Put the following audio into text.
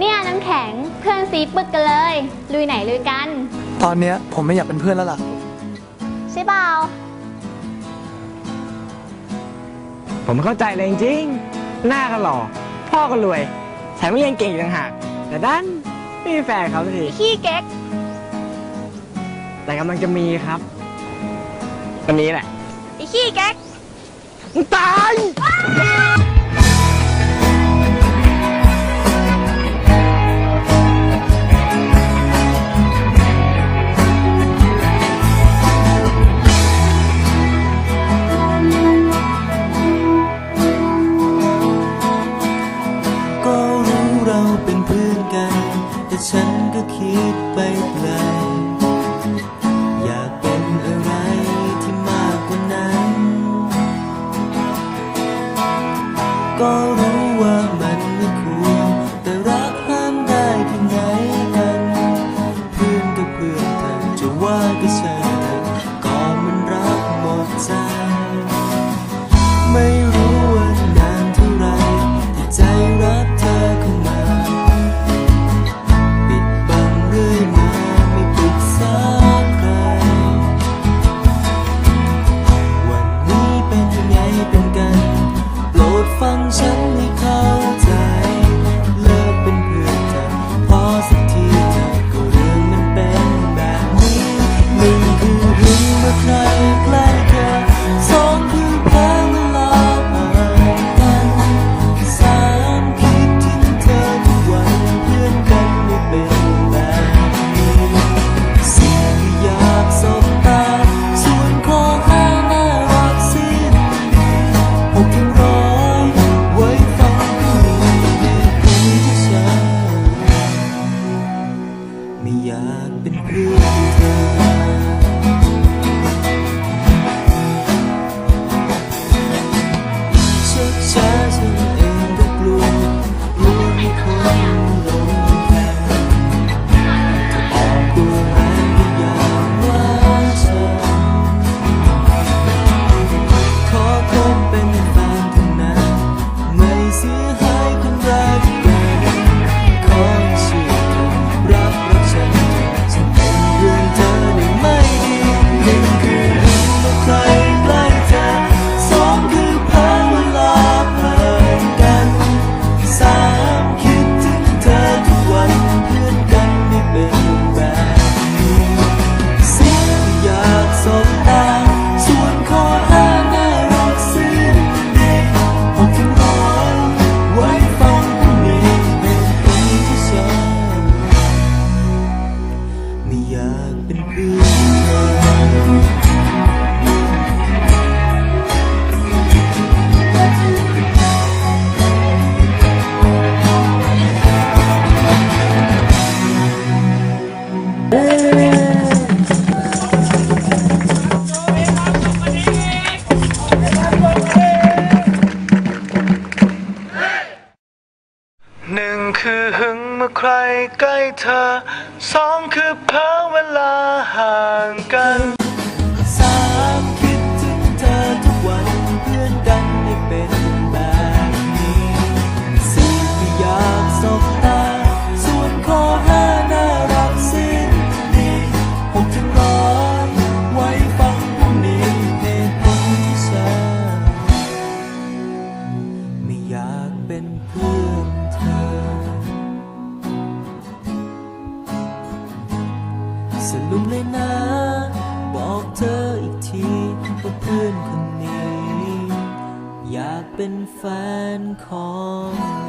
เนี่ยน้ำแข็งเพื่อนซีปึกกันเลย ลุยไหนลุยกัน ตอนเนี้ยผมไม่อยากเป็นเพื่อนแล้วล่ะ ใช่เปล่า ผมเข้าใจเลยจริงหน้าก็หล่อ พ่อก็รวย แถมยังเก่งอีกต่างหาก แต่ด้านไม่มีแฟนเขาสิกที ขี้เก๊ก แต่กำลังจะมีครับ วันนี้แหละ ไอ้ขี้เก๊ก มึงตาย ฉันก็คิดไปไกล อยากเป็นอะไรที่มากกว่านั้น ก็รู้ว่ามันไม่ควรแต่รักห้ามได้ที่ไหนกัน เพื่อนก็เพื่อนเธอจะว่าก็ฉัน ไม่อยากเป็นคู่เธอ ใครใกล้เธอ สองคือเพ้อเวลาห่างกัน สลุมเลยนะ บอกเธออีกทีว่าเพื่อนคนนี้ อยากเป็นแฟนของ